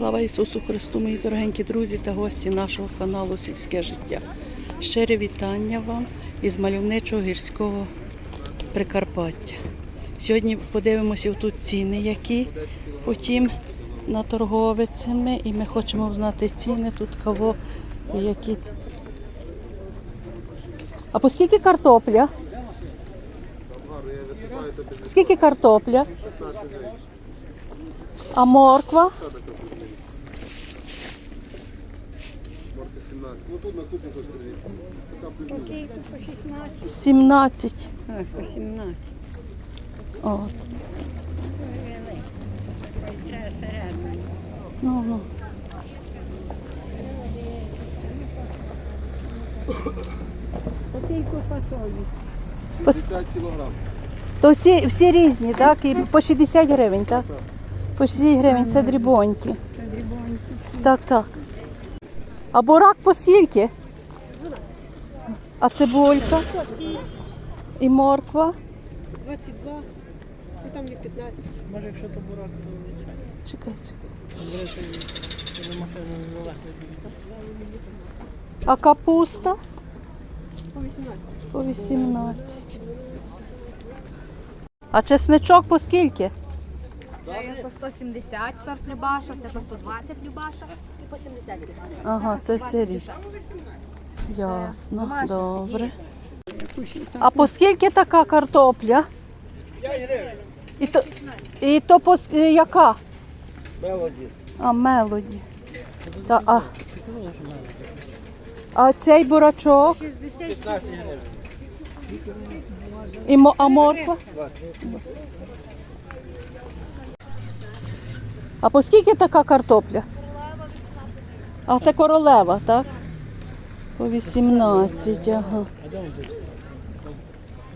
Слава Ісусу Христу, мої дорогенькі друзі та гості нашого каналу Сільське життя. Щире вітання вам із мальовничого гірського Прикарпаття. Сьогодні подивимося тут ціни, які потім на торговицями, і ми хочемо знати ціни тут кого, які. А по скільки картопля? Скільки картопля? А морква? 17. Ну тут наступний теж дивіться. Така. Окей, тут по 16. 17. А, по 17. От. Треба середньо. Ну, ну. Окей, фасолі. Пос- 50 кілограм. То всі, всі різні, так? І по 60 гривень, так? По 60 гривень це дрібонькі. Це дрібонькі. Так, так. А бурак по скільки? А цибулька? І морква? 22, і там є 15. Може, якщо то бурак, то звичайно. Чекай, чекай. А капуста? По 18. По 18. А чесничок по скільки? Це по 170 сорт Любаша, це по 120 Любаша по 70 Любаша. Ага, це все різне. Ясно, добре. А по скільки така картопля? І то, і то по ск- яка? Мелоді. А, мелоді. Та, а, а цей бурачок? 15 гривень. І мо, а морква? А по скільки така картопля? А це королева, так? По 18, ага.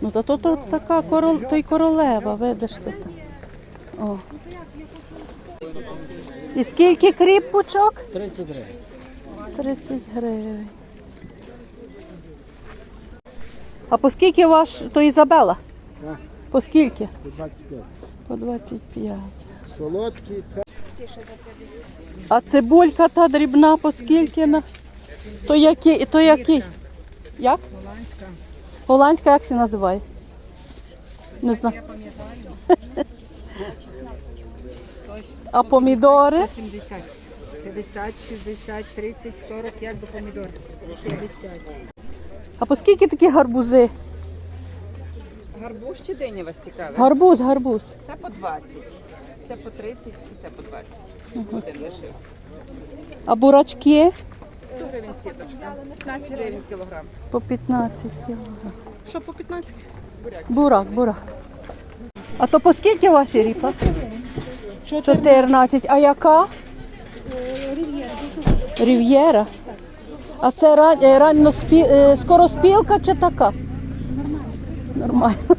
Ну, то, то, то така корол, то й королева, видиш ти там. О. І скільки кріп пучок? 30 гривень. 30 гривень. А по скільки ваш, то Ізабела? Так. По скільки? По 25. По 25. Солодкий, це А цибулька та дрібна по скільки? на- То який? То який? Як? Голландська. Голландська як це називає? Не знаю. А помідори? 70, 50, 60, 30, 40, як до помідор. 50. А по скільки такі гарбузи? Гарбуз чи дині вас цікавить? Гарбуз, гарбуз. Це по 20, це по 30 і це по 20. А бурачки 100 гривень сіточка, 15 гривень кілограм. по 15 кілограм. Що по 15? Бурак, бурак. А то по скільки ваші ріпа? 14. А яка? Рів'єра. А це ран, е, ранньо спі, е, скороспілка чи така? Нормально.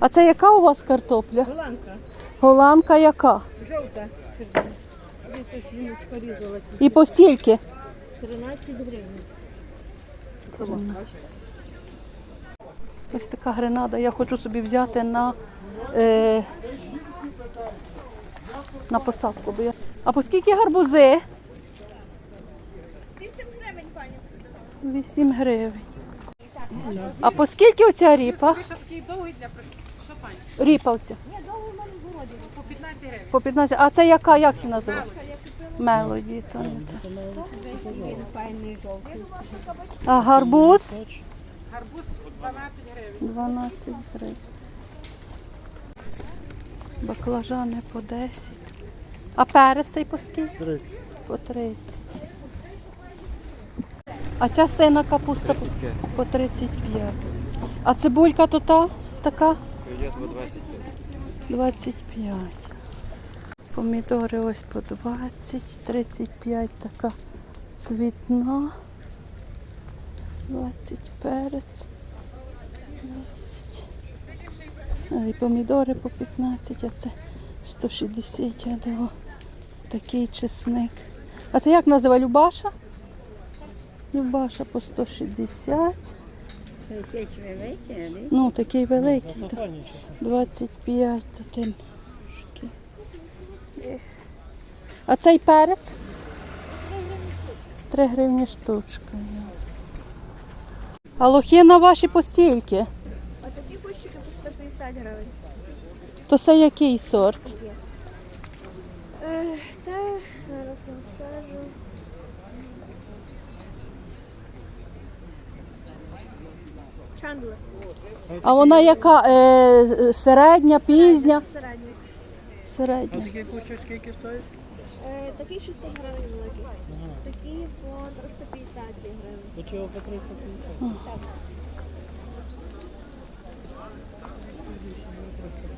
А це яка у вас картопля? Голландка. Голландка яка? Жовта. Червона. Десь ось жіночка різала. І по стільки? 13 гривень. Ось така гренада. Я хочу собі взяти на, е, на посадку. Бо я... А по скільки гарбузи? 8 гривень, пані. 8 гривень. А по скільки оця ріпа? Ріпа оця. По 15 гривень. По 15. А це яка, як це називається? Мелоді. то не те. Він файний жовтий. А гарбуз? 12 гривень. Баклажани по 10. А перець цей по скільки? 30. По 30. А ця сина капуста по- по 35. А цибулька то та така? 25. Помідори ось по 20, 35 така цвітна. 20 перець. 10. І помідори по 15, а це 160, а де о, такий чесник. А це як називає Любаша? Любаша по 160. Але Ну, такий великий. 25 то тим. трошки. Ех. А цей перець? 3 гривні штучка. А лохина ваші по стільки? А такі кущики по 150 гривень. То це який сорт? Е, Це зараз вам скажу. Чандлер. А вона яка? Е, середня, пізня? Середній. Середня. Такі кучочки, скільки стоять? Е, Такий 600 гривень великий. Такі по 350 гривень. До чого по 350?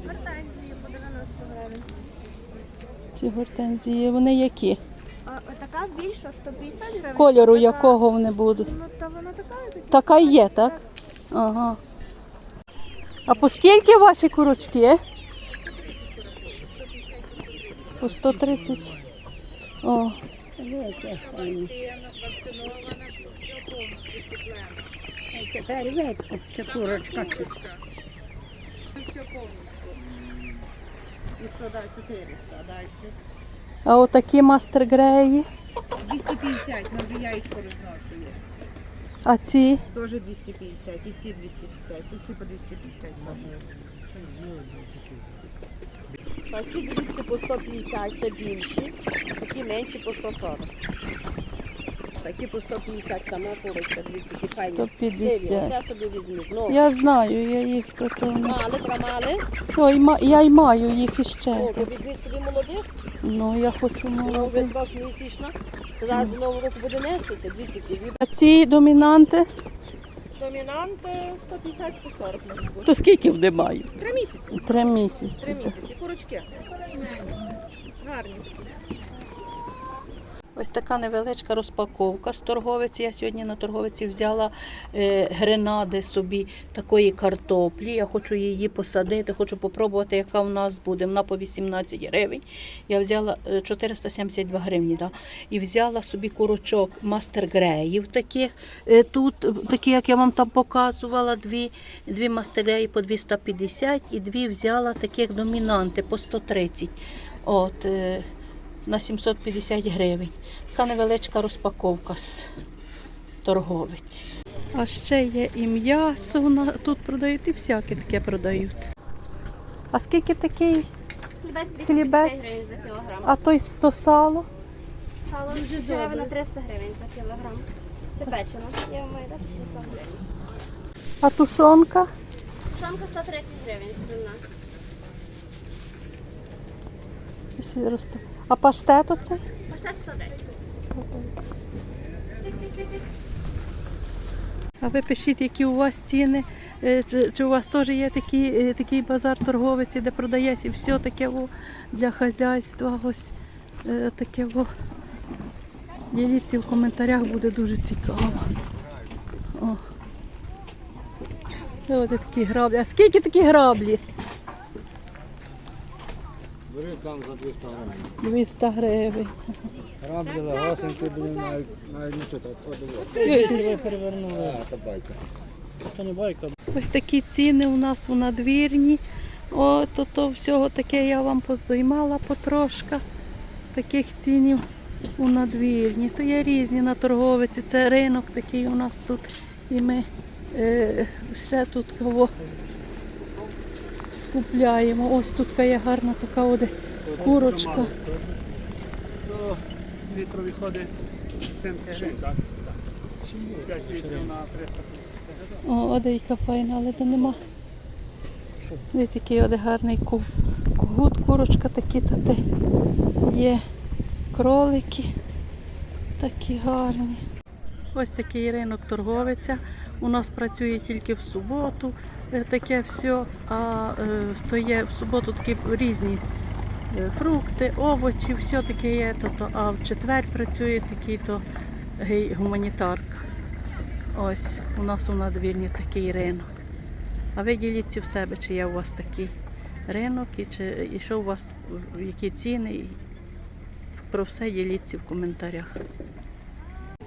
Гортензії по 90 гривень. Ці гортензії, вони які? А така більша 150 гривень. Кольору якого вони будуть? Ну, та вона така. Така є, так? Ага. А по скільки ваші курочки? По 130. О, Тепер видно, це курочка. І що далі? 400, а далі? а отакі мастер греї. 250, на вже яєчко розношую. А ці? Теж 250, і ці 250, і всі по 250. Такі дивіться по 150, це більші, такі менші по 140. Такі по 150 сама куриця, дивіться, які файні. 150. Сиві, оце собі візьміть. Ну, Я знаю, я їх то. не- мали, трамали, Ой, ма- я й маю їх ну, іще. то візьміть собі молодих, Ну, я хочу вона вже молодих. трьохмісячна, зараз до нового року буде нестися, дві які А ці домінанти, Домінант е, 150 по 40 може бути. то скільки вони мають? Три місяці. Три місяці. Три так. місяці. Курочки. Гарні. Ось така невеличка розпаковка з торговиці. Я сьогодні на торговиці взяла е, гренади собі такої картоплі. Я хочу її посадити, хочу попробувати, яка в нас буде. Вона по 18 гривень. Я взяла е, 472 гривні. Да? І взяла собі курочок мастер греїв таких. Е, тут е, такі, як я вам там показувала, дві, дві мастер греї по 250 і дві взяла таких домінанти по 130. От, е, на 750 гривень. Така невеличка розпаковка з торговиці. А ще є і м'ясо тут продають, і всяке таке продають. А скільки такий? Хлібець Хлібець. 250 гривень за кілограм. А той то сало? Сало черевина 300 гривень за кілограм. Степечено. Я маю дати 700 гривень. А тушонка? Шанка 130 гривень свина. А паштет оцей? Паштет 110. А ви пишіть, які у вас ціни, е, чи, чи у вас теж є такі, е, такий базар торговиці, де продається все таке во, для хазяйства. Ось е, таке во. Діліться в коментарях, буде дуже цікаво. О. Ось такі граблі. А скільки такі граблі? Бери там за 200 гривень. 200 гривень. Раблі легосенькі, блін, навіть, навіть не читати. Дивіться, ви перевернули. А, то байка. Це не байка. Ось такі ціни у нас у надвірні. О, то, то всього таке я вам поздоймала потрошка. Таких цінів у надвірні. То є різні на торговиці. Це ринок такий у нас тут. І ми е, все тут кого скупляємо. Ось тут є гарна така оде курочка. То виходить 70 гривень, так? 5 літрів на 300 О, одейка файна, але то нема. Ось такий оде гарний ку- кугут, курочка такі та те є кролики такі гарні. Ось такий ринок торговиця. У нас працює тільки в суботу е, таке все, а е, то є в суботу такі різні е, фрукти, овочі, все таке є. То, то, а в четвер працює такий то гуманітарка. Ось у нас у надвірні такий ринок. А ви діліться в себе, чи є у вас такий ринок, і, чи, і що у вас, які ціни. Про все діліться в коментарях.